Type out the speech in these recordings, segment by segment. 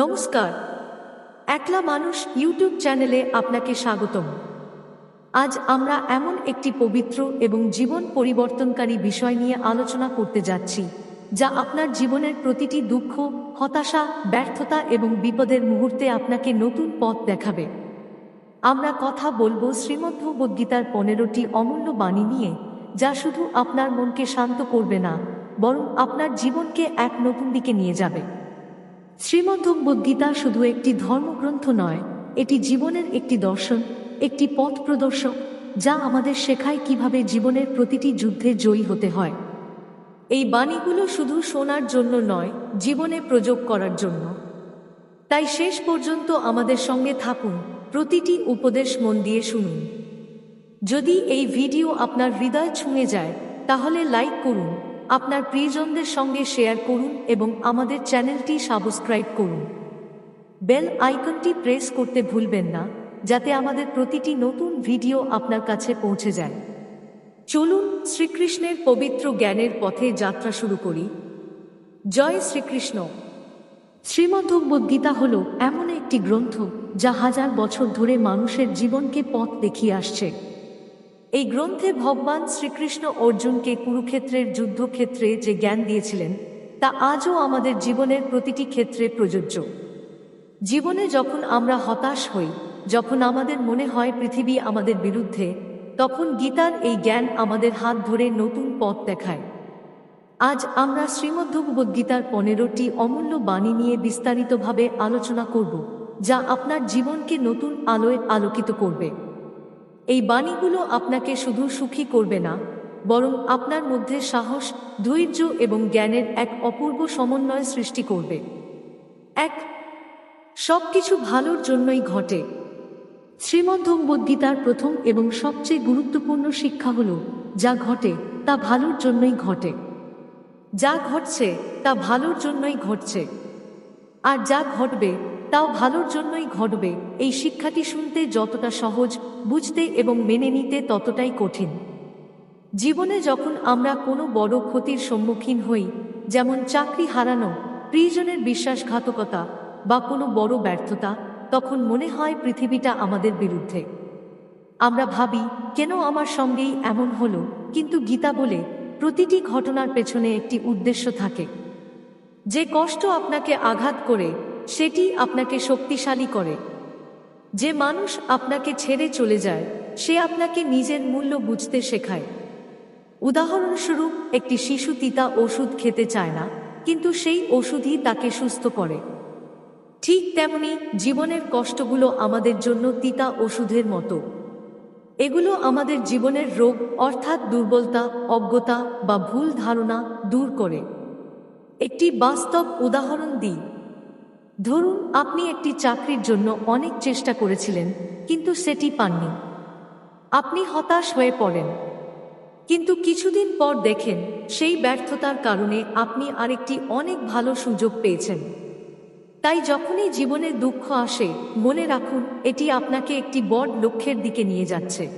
নমস্কার। একলা মানুষ ইউটিউব চ্যানেলে আপনাকে স্বাগতম। আজ আমরা এমন একটি পবিত্র এবং জীবন পরিবর্তনকারী বিষয় নিয়ে আলোচনা করতে যাচ্ছি, যা আপনার জীবনের প্রতিটি দুঃখ, হতাশা, ব্যর্থতা এবং বিপদের মুহূর্তে আপনাকে নতুন পথ দেখাবে। আমরা কথা বলব শ্রীমদ্ভগবদ্গীতার পনেরোটি অমূল্য বাণী নিয়ে, যা শুধু আপনার মনকে শান্ত করবে না, বরং আপনার জীবনকে এক নতুন দিকে নিয়ে যাবে। শ্রীমদ্ভগবদ্গীতা শুধু একটি ধর্মগ্রন্থ নয়, এটি জীবনের একটি দর্শন, একটি পথ প্রদর্শক, যা আমাদের শেখায় কীভাবে জীবনের প্রতিটি যুদ্ধে জয়ী হতে হয়। এই বাণীগুলো শুধু শোনার জন্য নয়, জীবনে প্রযোগ করার জন্য। তাই শেষ পর্যন্ত আমাদের সঙ্গে থাকুন, প্রতিটি উপদেশ মন দিয়ে শুনুন। যদি এই ভিডিও আপনার হৃদয় ছুঁয়ে যায়, তাহলে লাইক করুন আপনার প্রিয়জনদের সঙ্গে শেয়ার করুন এবং আমাদের চ্যানেলটি সাবস্ক্রাইব করুন। বেল আইকনটি প্রেস করতে ভুলবেন না, যাতে আমাদের প্রতিটি নতুন ভিডিও আপনার কাছে পৌঁছে যায়। চলুন শ্রীকৃষ্ণের পবিত্র জ্ঞানের পথে যাত্রা শুরু করি। জয় শ্রীকৃষ্ণ! শ্রীমদ্ভগবদ্গীতা হল এমন একটি গ্রন্থ যা হাজার বছর ধরে মানুষের জীবনকে পথ দেখিয়ে আসছে। এই গ্রন্থে ভগবান শ্রীকৃষ্ণ অর্জুনকে কুরুক্ষেত্রের যুদ্ধক্ষেত্রে যে জ্ঞান দিয়েছিলেন, তা আজও আমাদের জীবনের প্রতিটি ক্ষেত্রে প্রযোজ্য। জীবনে যখন আমরা হতাশ হই, যখন আমাদের মনে হয় পৃথিবী আমাদের বিরুদ্ধে, তখন গীতার এই জ্ঞান আমাদের হাত ধরে নতুন পথ দেখায়। আজ আমরা শ্রীমদ্ভগবদ্গীতার পনেরোটি অমূল্য বাণী নিয়ে বিস্তারিতভাবে আলোচনা করব, যা আপনার জীবনকে নতুন আলোয় আলোকিত করবে। এই বাণীগুলো আপনাকে শুধু সুখী করবে না, বরং আপনার মধ্যে সাহস, ধৈর্য এবং জ্ঞানের এক অপূর্ব সমন্বয় সৃষ্টি করবে। এক সব কিছু ভালোর জন্যই ঘটে। শ্রীমদ্ভগবদ্গীতার প্রথম এবং সবচেয়ে গুরুত্বপূর্ণ শিক্ষা হল, যা ঘটে, তা ভালোর জন্যই ঘটে। যা ঘটছে, তা ভালোর জন্যই ঘটছে। আর যা ঘটবে তাও ভালোর জন্যই ঘটবে। এই শিক্ষাটি শুনতে যতটা সহজ, বুঝতে এবং মেনে নিতে ততটাই কঠিন। জীবনে যখন আমরা কোনো বড় ক্ষতির সম্মুখীন হই, যেমন চাকরি হারানো, প্রিয়জনের বিশ্বাসঘাতকতা বা কোনো বড় ব্যর্থতা, তখন মনে হয় পৃথিবীটা আমাদের বিরুদ্ধে। আমরা ভাবি, কেন আমার সঙ্গেই এমন হলো? কিন্তু গীতা বলে, প্রতিটি ঘটনার পেছনে একটি উদ্দেশ্য থাকে। যে কষ্ট আপনাকে আঘাত করে সেটি আপনাকে শক্তিশালী করে। যে মানুষ আপনাকে ছেড়ে চলে যায়, সে আপনাকে নিজের মূল্য বুঝতে শেখায়। উদাহরণস্বরূপ, একটি শিশু তিতা ওষুধ খেতে চায় না, কিন্তু সেই ওষুধই তাকে সুস্থ করে। ঠিক তেমনি জীবনের কষ্টগুলো আমাদের জন্য তিতা ওষুধের মতো। এগুলো আমাদের জীবনের রোগ, অর্থাৎ দুর্বলতা, অজ্ঞতা বা ভুল ধারণা দূর করে। একটি বাস্তব উদাহরণ দিই। ধরুন, আপনি একটি চাকরির জন্য অনেক চেষ্টা করেছিলেন, কিন্তু সেটি পাননি। আপনি হতাশ হয়ে পড়েন। কিন্তু কিছুদিন পর দেখেন, সেই ব্যর্থতার কারণে আপনি আরেকটি অনেক ভালো সুযোগ পেয়েছেন। তাই যখনই জীবনে দুঃখ আসে, মনে রাখুন, এটি আপনাকে একটি বড় লক্ষ্যের দিকে নিয়ে যাচ্ছে।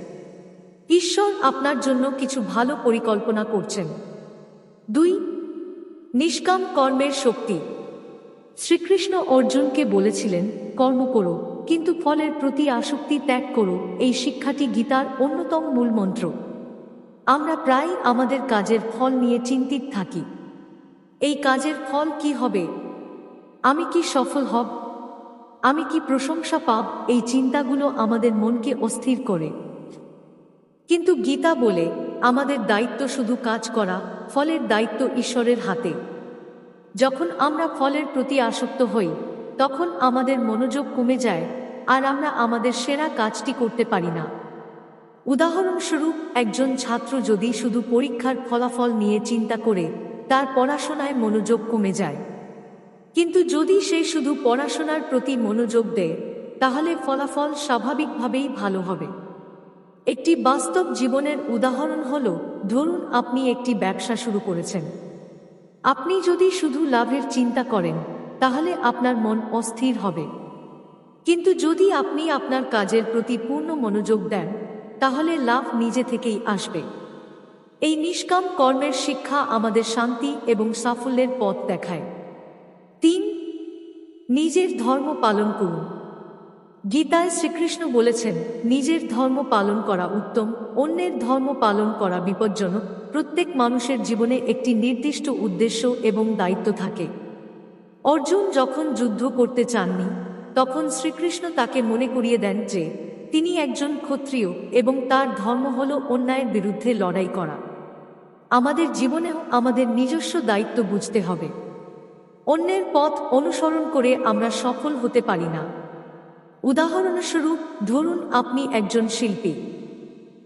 ঈশ্বর আপনার জন্য কিছু ভালো পরিকল্পনা করছেন। দুই, নিষ্কাম কর্মের শক্তি। শ্রীকৃষ্ণ অর্জুনকে বলেছিলেন, কর্ম করো, কিন্তু ফলের প্রতি আসক্তি ত্যাগ করো। এই শিক্ষাটি গীতার অন্যতম মূল মন্ত্র। আমরা প্রায় আমাদের কাজের ফল নিয়ে চিন্তিত থাকি। এই কাজের ফল কি হবে? আমি কি সফল হব? আমি কি প্রশংসা পাব? এই চিন্তাগুলো আমাদের মনকে অস্থির করে। কিন্তু গীতা বলে, আমাদের দায়িত্ব শুধু কাজ করা, ফলের দায়িত্ব ঈশ্বরের হাতে। যখন আমরা ফলের প্রতি আসক্ত হই, তখন আমাদের মনোযোগ কমে যায়, আর আমরা আমাদের সেরা কাজটি করতে পারি না। উদাহরণস্বরূপ, একজন ছাত্র যদি শুধু পরীক্ষার ফলাফল নিয়ে চিন্তা করে, তার পড়াশোনায় মনোযোগ কমে যায়। কিন্তু যদি সে শুধু পড়াশোনার প্রতি মনোযোগ দেয়, তাহলে ফলাফল স্বাভাবিকভাবেই ভালো হবে। একটি বাস্তব জীবনের উদাহরণ হল, ধরুন আপনি একটি ব্যবসা শুরু করেছেন। আপনি যদি শুধু লাভের চিন্তা করেন, তাহলে আপনার মন অস্থির হবে। কিন্তু যদি আপনি আপনার কাজের প্রতি পূর্ণ মনোযোগ দেন, তাহলে লাভ নিজে থেকেই আসবে। এই নিষ্কাম কর্মের শিক্ষা আমাদের শান্তি এবং সাফল্যের পথ দেখায়। তিন, নিজের ধর্ম পালন করুন। গীতায় শ্রীকৃষ্ণ বলেছেন, নিজের ধর্ম পালন করা উত্তম, অন্যের ধর্ম পালন করা বিপজ্জনক প্রত্যেক মানুষের জীবনে একটি নির্দিষ্ট উদ্দেশ্য এবং দায়িত্ব থাকে। অর্জুন যখন যুদ্ধ করতে চাননি, তখন শ্রীকৃষ্ণ তাকে মনে করিয়ে দেন যে, তিনি একজন ক্ষত্রিয় এবং তার ধর্ম হল অন্যায়ের বিরুদ্ধে লড়াই করা। আমাদের জীবনেও আমাদের নিজস্ব দায়িত্ব বুঝতে হবে। অন্যের পথ অনুসরণ করে আমরা সফল হতে পারি না। উদাহরণস্বরূপ, ধরুন আপনি একজন শিল্পী।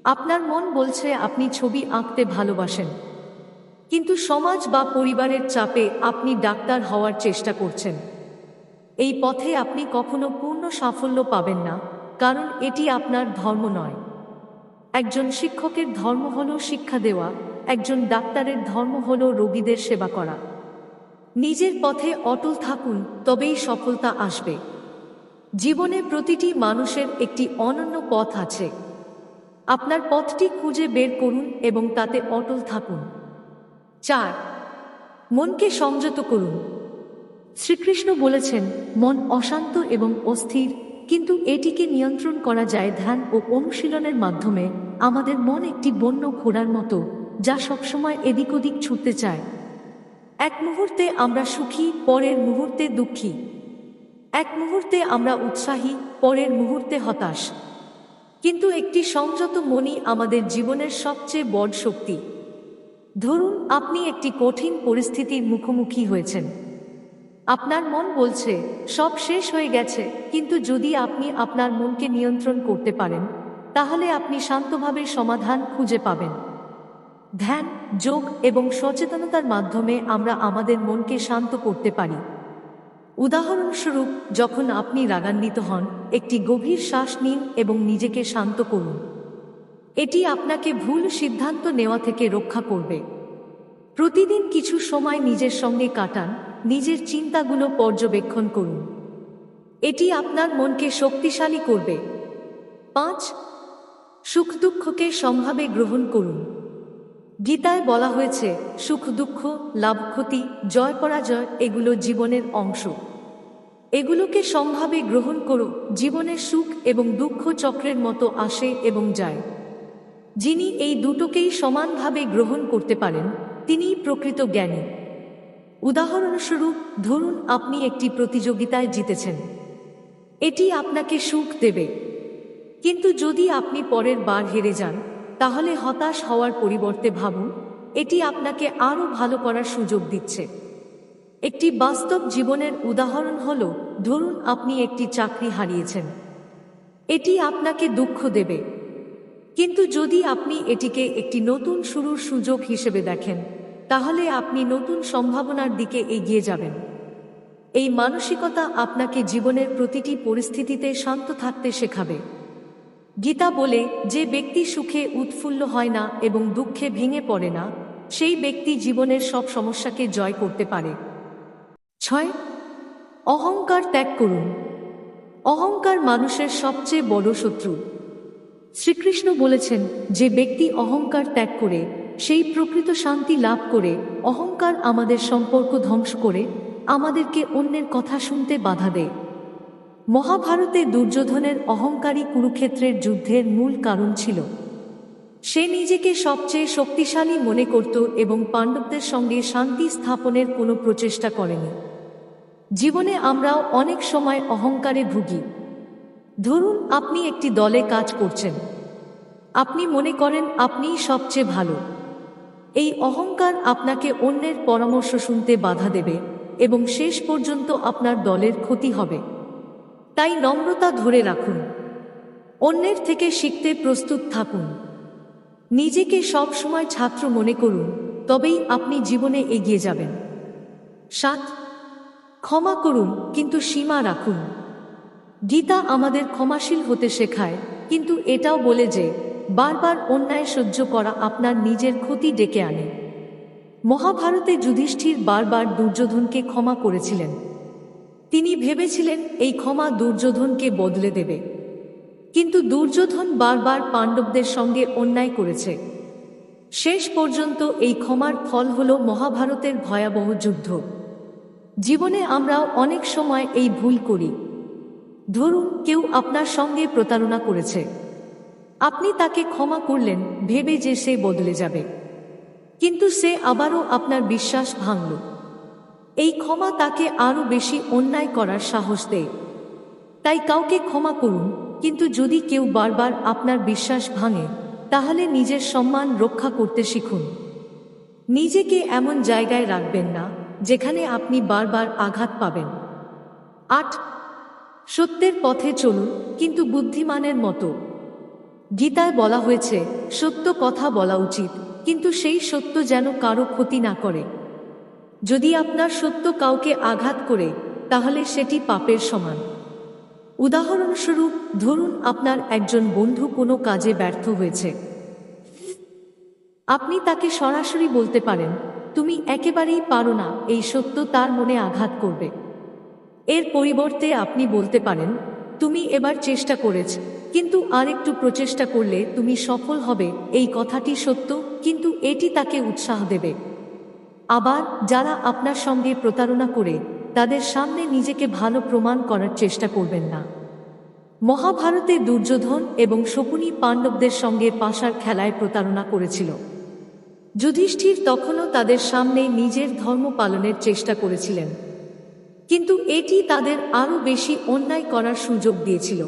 আপনার মন বলছে আপনি ছবি আঁকতে ভালোবাসেন। কিন্তু সমাজ বা পরিবারের চাপে আপনি ডাক্তার হওয়ার চেষ্টা করছেন। এই পথে আপনি কখনো পূর্ণ সাফল্য পাবেন না, কারণ এটি আপনার ধর্ম নয়। একজন শিক্ষকের ধর্ম হল শিক্ষা দেওয়া, একজন ডাক্তারের ধর্ম হল রোগীদের সেবা করা। নিজের পথে অটল থাকুন, তবেই সফলতা আসবে। জীবনে প্রতিটি মানুষের একটি অনন্য পথ আছে। আপনার পথটি খুঁজে বের করুন এবং তাতে অটল থাকুন। চার, মনকে সংযত করুন। শ্রীকৃষ্ণ বলেছেন, মন অশান্ত এবং অস্থির, কিন্তু এটিকে নিয়ন্ত্রণ করা যায় ধ্যান ও অনুশীলনের মাধ্যমে। আমাদের মন একটি বন্য ঘোড়ার মতো, যা সবসময় এদিক ওদিক ছুটতে চায়। এক মুহূর্তে আমরা সুখী, পরের মুহূর্তে দুঃখী। এক মুহূর্তে আমরা উৎসাহী, পরের মুহূর্তে হতাশ। কিন্তু একটি সংযত মনই আমাদের জীবনের সবচেয়ে বড় শক্তি। ধরুন আপনি একটি কঠিন পরিস্থিতির মুখোমুখি হয়েছেন। আপনার মন বলছে, সব শেষ হয়ে গেছে, কিন্তু যদি আপনি আপনার মনকে নিয়ন্ত্রণ করতে পারেন, তাহলে আপনি শান্তভাবে সমাধান খুঁজে পাবেন। ধ্যান, যোগ এবং সচেতনতার মাধ্যমে আমরা আমাদের মনকে শান্ত করতে পারি। উদাহরণস্বরূপ, যখন আপনি রাগান্বিত হন, একটি গভীর শ্বাস নিন এবং নিজেকে শান্ত করুন। এটি আপনাকে ভুল সিদ্ধান্ত নেওয়া থেকে রক্ষা করবে। প্রতিদিন কিছু সময় নিজের সঙ্গে কাটান, নিজের চিন্তাগুলো পর্যবেক্ষণ করুন। এটি আপনার মনকে শক্তিশালী করবে। পাঁচ, সুখ দুঃখকে সম্ভাবে গ্রহণ করুন। গীতায় বলা হয়েছে, সুখ, দুঃখ, লাভ, ক্ষতি, জয়, পরাজয়, এগুলো জীবনের অংশ। এগুলোকে সম্ভাবে গ্রহণ করো জীবনের সুখ এবং দুঃখ চক্রের মতো আসে এবং যায়। যিনি এই দুটোকেই সমানভাবে গ্রহণ করতে পারেন, তিনিই প্রকৃত জ্ঞানী। উদাহরণস্বরূপ, ধরুন আপনি একটি প্রতিযোগিতায় জিতেছেন। এটি আপনাকে সুখ দেবে। কিন্তু যদি আপনি পরের বার হেরে যান তাহলে হতাশ হওয়ার পরিবর্তে ভাবুন, এটি আপনাকে আরও ভালো করার সুযোগ দিচ্ছে। একটি বাস্তব জীবনের উদাহরণ হল, ধরুন আপনি একটি চাকরি হারিয়েছেন। এটি আপনাকে দুঃখ দেবে। কিন্তু যদি আপনি এটিকে একটি নতুন শুরুর সুযোগ হিসেবে দেখেন, তাহলে আপনি নতুন সম্ভাবনার দিকে এগিয়ে যাবেন। এই মানসিকতা আপনাকে জীবনের প্রতিটি পরিস্থিতিতে শান্ত থাকতে শেখাবে। গীতা বলে, যে ব্যক্তি সুখে উৎফুল্ল হয় না এবং দুঃখে ভেঙে পড়ে না, সেই ব্যক্তি জীবনের সব সমস্যাকে জয় করতে পারে। ছয়, অহংকার ত্যাগ করুন। অহংকার মানুষের সবচেয়ে বড় শত্রু। শ্রীকৃষ্ণ বলেছেন, যে ব্যক্তি অহংকার ত্যাগ করে, সেই প্রকৃত শান্তি লাভ করে, অহংকার আমাদের সম্পর্ক ধ্বংস করে, আমাদেরকে অন্যের কথা শুনতে বাধা দেয়। মহাভারতে দুর্যোধনের অহংকারী কুরুক্ষেত্রের যুদ্ধের মূল কারণ ছিল। সে নিজেকে সবচেয়ে শক্তিশালী মনে করত এবং পাণ্ডবদের সঙ্গে শান্তি স্থাপনের কোনো প্রচেষ্টা করেনি। জীবনে আমরাও অনেক সময় অহংকারে ভুগি। ধরুন, আপনি একটি দলে কাজ করছেন। আপনি মনে করেন আপনিই সবচেয়ে ভালো। এই অহংকার আপনাকে অন্যের পরামর্শ শুনতে বাধা দেবে এবং শেষ পর্যন্ত আপনার দলের ক্ষতি হবে। তাই নম্রতা ধরে রাখুন। অন্যের থেকে শিখতে প্রস্তুত থাকুন। নিজেকে সবসময় ছাত্র মনে করুন, তবেই আপনি জীবনে এগিয়ে যাবেন। সাত, ক্ষমা করুন, কিন্তু সীমা রাখুন। গীতা আমাদের ক্ষমাশীল হতে শেখায়, কিন্তু এটাও বলে যে, বারবার অন্যায় সহ্য করা আপনার নিজের ক্ষতি ডেকে আনে। মহাভারতে যুধিষ্ঠির বারবার দুর্যোধনকে ক্ষমা করেছিলেন। তিনি ভেবেছিলেন এই ক্ষমা দুর্যোধনকে বদলে দেবে। কিন্তু দুর্যোধন বারবার পাণ্ডবদের সঙ্গে অন্যায় করেছে। শেষ পর্যন্ত এই ক্ষমার ফল হল মহাভারতের ভয়াবহ যুদ্ধ। জীবনে আমরাও অনেক সময় এই ভুল করি। ধরুন, কেউ আপনার সঙ্গে প্রতারণা করেছে। আপনি তাকে ক্ষমা করলেন, ভেবে যে সে বদলে যাবে। কিন্তু সে আবারও আপনার বিশ্বাস ভাঙল। এই ক্ষমা তাকে আরও বেশি অন্যায় করার সাহস দেয়। তাই কাউকে ক্ষমা করুন, কিন্তু যদি কেউ বারবার আপনার বিশ্বাস ভাঙে, তাহলে নিজের সম্মান রক্ষা করতে শিখুন। নিজেকে এমন জায়গায় রাখবেন না, যেখানে আপনি বারবার আঘাত পাবেন। আট, সত্যের পথে চলুন, কিন্তু বুদ্ধিমানের মতো। গীতায় বলা হয়েছে, সত্য কথা বলা উচিত, কিন্তু সেই সত্য যেন কারও ক্ষতি না করে। যদি আপনার সত্য কাউকে আঘাত করে, তাহলে সেটি পাপের সমান। উদাহরণস্বরূপ, ধরুন আপনার একজন বন্ধু কোনো কাজে ব্যর্থ হয়েছে। আপনি তাকে সরাসরি বলতে পারেন, তুমি একেবারেই পারো না, এই সত্য তার মনে আঘাত করবে। এর পরিবর্তে আপনি বলতে পারেন, তুমি এবার চেষ্টা করেছ, কিন্তু আরেকটু প্রচেষ্টা করলে তুমি সফল হবে, এই কথাটি সত্য, কিন্তু এটি তাকে উৎসাহ দেবে। আবার যারা আপনার সঙ্গে প্রতারণা করে, তাদের সামনে নিজেকে ভালো প্রমাণ করার চেষ্টা করবেন না। মহাভারতে দুর্যোধন এবং শকুনি পাণ্ডবদের সঙ্গে পাশার খেলায় প্রতারণা করেছিল। যুধিষ্ঠির তখনও তাদের সামনে নিজের ধর্ম পালনের চেষ্টা করেছিলেন। কিন্তু এটি তাদের আরও বেশি অন্যায় করার সুযোগ দিয়েছিল।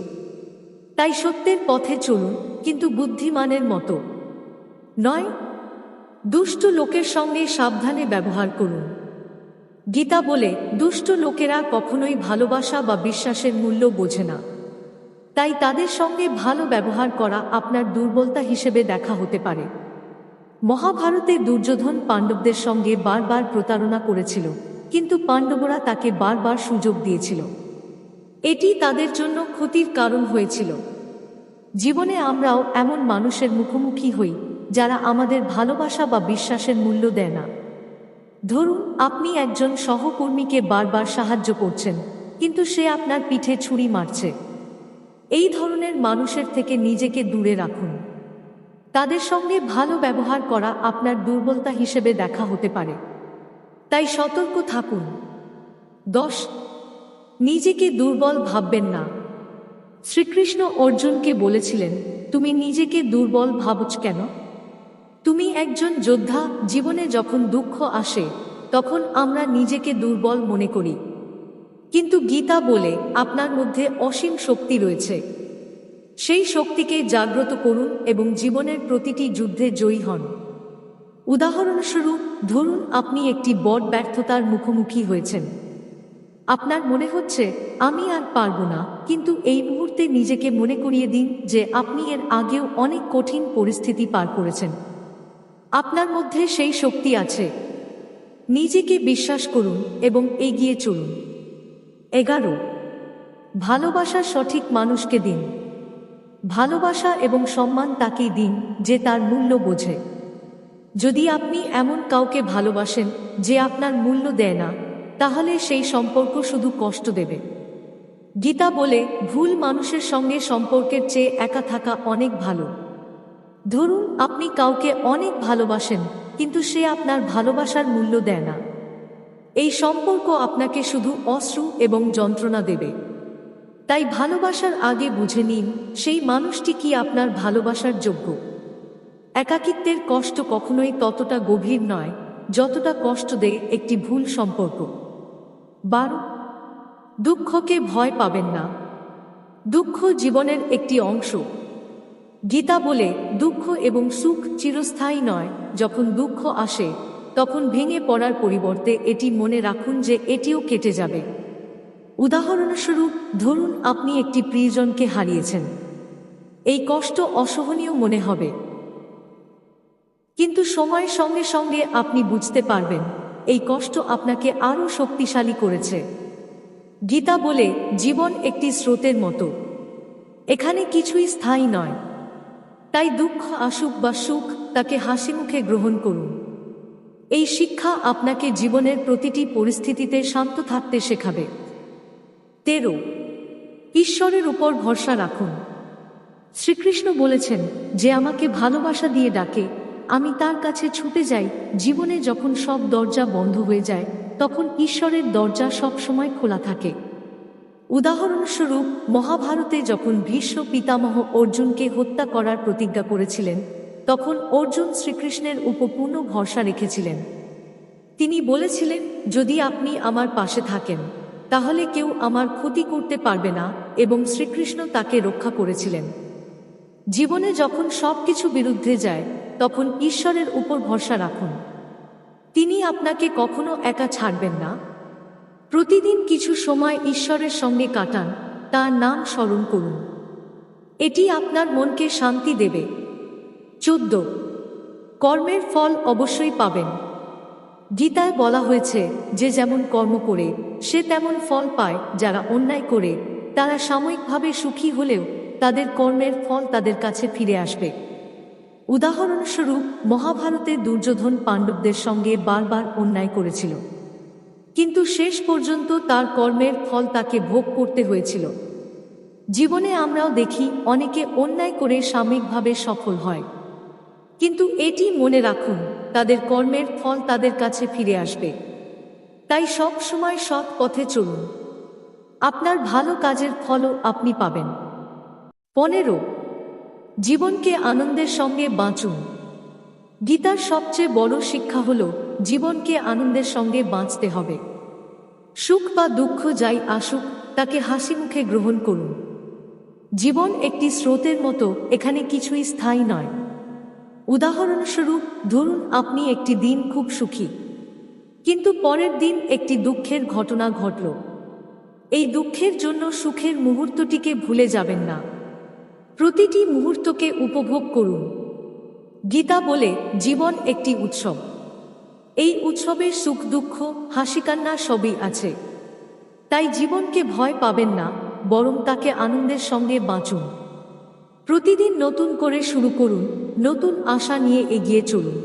তাই সত্যের পথে চলুন, কিন্তু বুদ্ধিমানের মতো। নয় দুষ্ট লোকের সঙ্গে সাবধানে ব্যবহার করুন। গীতা বলে, দুষ্ট লোকেরা কখনোই ভালোবাসা বা বিশ্বাসের মূল্য বোঝে না। তাই তাদের সঙ্গে ভালো ব্যবহার করা আপনার দুর্বলতা হিসেবে দেখা হতে পারে। মহাভারতে দুর্যোধন পাণ্ডবদের সঙ্গে বারবার প্রতারণা করেছিল, কিন্তু পাণ্ডবরা তাকে বারবার সুযোগ দিয়েছিল। এটি তাদের জন্য ক্ষতির কারণ হয়েছিল। জীবনে আমরাও এমন মানুষের মুখোমুখি হই যারা আমাদের ভালোবাসা বা বিশ্বাসের মূল্য দেয় না। ধরুন, আপনি একজন সহকর্মীকে বারবার সাহায্য করছেন, কিন্তু সে আপনার পিঠে ছুরি মারছে। এই ধরনের মানুষের থেকে নিজেকে দূরে রাখুন। তাদের সঙ্গে ভালো ব্যবহার করা আপনার দুর্বলতা হিসেবে দেখা হতে পারে। তাই সতর্ক থাকুন। দশ, নিজেকে দুর্বল ভাববেন না। শ্রীকৃষ্ণ অর্জুনকে বলেছিলেন, তুমি নিজেকে দুর্বল ভাবছ কেন? তুমি একজন যোদ্ধা, জীবনে যখন দুঃখ আসে, তখন আমরা নিজেকে দুর্বল মনে করি। কিন্তু গীতা বলে আপনার মধ্যে অসীম শক্তি রয়েছে। সেই শক্তিকে জাগ্রত করুন এবং জীবনের প্রতিটি যুদ্ধে জয়ী হন। উদাহরণস্বরূপ, ধরুন আপনি একটি বড় ব্যর্থতার মুখোমুখি হয়েছেন। আপনার মনে হচ্ছে, আমি আর পারব না। কিন্তু এই মুহূর্তে নিজেকে মনে করিয়ে দিন যে আপনি এর আগেও অনেক কঠিন পরিস্থিতি পার করেছেন। আপনার মধ্যে সেই শক্তি আছে। নিজেকে বিশ্বাস করুন এবং এগিয়ে চলুন। এগারো। ভালোবাসা সঠিক মানুষকে দিন। ভালোবাসা এবং সম্মান তাকেই দিন যে তার মূল্য বোঝে। যদি আপনি এমন কাউকে ভালোবাসেন যে আপনার মূল্য দেয় না, তাহলে সেই সম্পর্ক শুধু কষ্ট দেবে। গীতা বলে, ভুল মানুষের সঙ্গে সম্পর্কের চেয়ে একা থাকা অনেক ভালো। ধরুন, আপনি কাউকে অনেক ভালোবাসেন, কিন্তু সে আপনার ভালোবাসার মূল্য দেয় না। এই সম্পর্ক আপনাকে শুধু অশ্রু এবং যন্ত্রণা দেবে। তাই ভালোবাসার আগে বুঝে নিন, সেই মানুষটি কি আপনার ভালোবাসার যোগ্য। একাকিত্বের কষ্ট কখনোই ততটা গভীর নয়, যতটা কষ্ট দেয় একটি ভুল সম্পর্ক। বারো, দুঃখকে ভয় পাবেন না। দুঃখ জীবনের একটি অংশ। গীতা বলে দুঃখ এবং সুখ চিরস্থায়ী নয়। যখন দুঃখ আসে, তখন ভেঙে পড়ার পরিবর্তে এটি মনে রাখুন যে এটিও কেটে যাবে। উদাহরণস্বরূপ, ধরুন আপনি একটি প্রিয়জনকে হারিয়েছেন। এই কষ্ট অসহনীয় মনে হবে। কিন্তু সময়ের সঙ্গে সঙ্গে আপনি বুঝতে পারবেন, এই কষ্ট আপনাকে আরও শক্তিশালী করেছে। গীতা বলে, জীবন একটি স্রোতের মতো। এখানে কিছুই স্থায়ী নয়। তাই দুঃখ আসুক বা সুখ তাকে হাসি মুখে গ্রহণ করুন। এই শিক্ষা আপনাকে জীবনের প্রতিটি পরিস্থিতিতে শান্ত থাকতে শেখাবে। তেরো, ঈশ্বরের উপর ভরসা রাখুন। শ্রীকৃষ্ণ বলেছেন, যে আমাকে ভালোবাসা দিয়ে ডাকে, আমি তার কাছে ছুটে যাই, জীবনে যখন সব দরজা বন্ধ হয়ে যায়, তখন ঈশ্বরের দরজা সবসময় খোলা থাকে। উদাহরণস্বরূপ, মহাভারতে যখন ভীষ্ম পিতামহ অর্জুনকে হত্যা করার প্রতিজ্ঞা করেছিলেন, তখন অর্জুন শ্রীকৃষ্ণের উপপূর্ণ ভরসা রেখেছিলেন। তিনি বলেছিলেন, যদি আপনি আমার পাশে থাকেন, তাহলে কেউ আমার ক্ষতি করতে পারবে না এবং শ্রীকৃষ্ণ তাকে রক্ষা করেছিলেন। জীবনে যখন সবকিছু বিরুদ্ধে যায়, তখন ঈশ্বরের উপর ভরসা রাখুন। তিনি আপনাকে কখনো একা ছাড়বেন না। প্রতিদিন কিছু সময় ঈশ্বরের সঙ্গে কাটান, তার নাম স্মরণ করুন। এটি আপনার মনকে শান্তি দেবে। চোদ্দ। কর্মের ফল অবশ্যই পাবেন। গীতায় বলা হয়েছে, যে যেমন কর্ম করে, সে তেমন ফল পায়, যারা অন্যায় করে, তারা সাময়িকভাবে সুখী হলেও তাদের কর্মের ফল তাদের কাছে ফিরে আসবে। উদাহরণস্বরূপ, মহাভারতে দুর্যোধন পাণ্ডবদের সঙ্গে বারবার অন্যায় করেছিল। কিন্তু শেষ পর্যন্ত তার কর্মের ফল তাকে ভোগ করতে হয়েছিল। জীবনে আমরাও দেখি অনেকে অন্যায় করে সাময়িকভাবে সফল হয়। কিন্তু এটি মনে রাখুন, তাদের কর্মের ফল তাদের কাছে ফিরে আসবে। তাই সব সময় সৎ পথে চলুন। আপনার ভালো কাজের ফলও আপনি পাবেন। পনেরো, জীবনকে আনন্দের সঙ্গে বাঁচুন। গীতার সবচেয়ে বড় শিক্ষা হল, জীবনকে আনন্দের সঙ্গে বাঁচতে হবে। সুখ বা দুঃখ যাই আসুক, তাকে হাসি মুখে গ্রহণ করুন। জীবন একটি স্রোতের মতো, এখানে কিছুই স্থায়ী নয়। উদাহরণস্বরূপ, ধরুন আপনি একটি দিন খুব সুখী। কিন্তু পরের দিন একটি দুঃখের ঘটনা ঘটল। এই দুঃখের জন্য সুখের মুহূর্তটিকে ভুলে যাবেন না। প্রতিটি মুহূর্তকে উপভোগ করুন। গীতা বলে জীবন একটি উৎসব। এই উৎসবের সুখ, দুঃখ, হাসিকান্না সবই আছে। তাই জীবনকে ভয় পাবেন না, বরং তাকে আনন্দের সঙ্গে বাঁচুন। প্রতিদিন নতুন করে শুরু করুন, নতুন আশা নিয়ে এগিয়ে চলুন।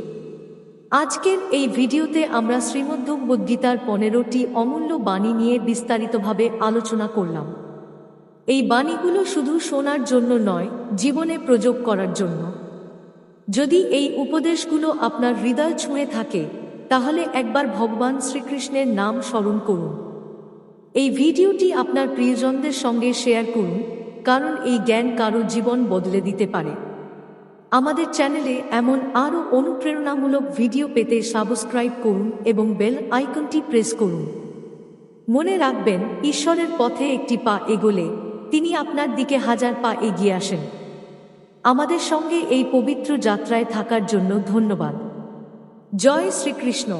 আজকের এই ভিডিওতে আমরা শ্রীমদ্ভগবদ্গীতার পনেরোটি অমূল্য বাণী নিয়ে বিস্তারিতভাবে আলোচনা করলাম। এই বাণীগুলো শুধু শোনার জন্য নয়, জীবনে প্রযোগ করার জন্য। যদি এই উপদেশগুলো আপনার হৃদয় ছুঁয়ে থাকে, তাহলে একবার ভগবান শ্রীকৃষ্ণের নাম স্মরণ করুন। এই ভিডিওটি আপনার প্রিয়জনদের সঙ্গে শেয়ার করুন, কারণ এই জ্ঞান কারও জীবন বদলে দিতে পারে। আমাদের চ্যানেলে এমন আরও অনুপ্রেরণামূলক ভিডিও পেতে সাবস্ক্রাইব করুন এবং বেল আইকনটি প্রেস করুন। মনে রাখবেন, ঈশ্বরের পথে একটি পা এগোলে, তিনি আপনার দিকে হাজার পা এগিয়ে আসেন। আমাদের সঙ্গে এই পবিত্র যাত্রায় থাকার জন্য ধন্যবাদ। জয় শ্রীকৃষ্ণ।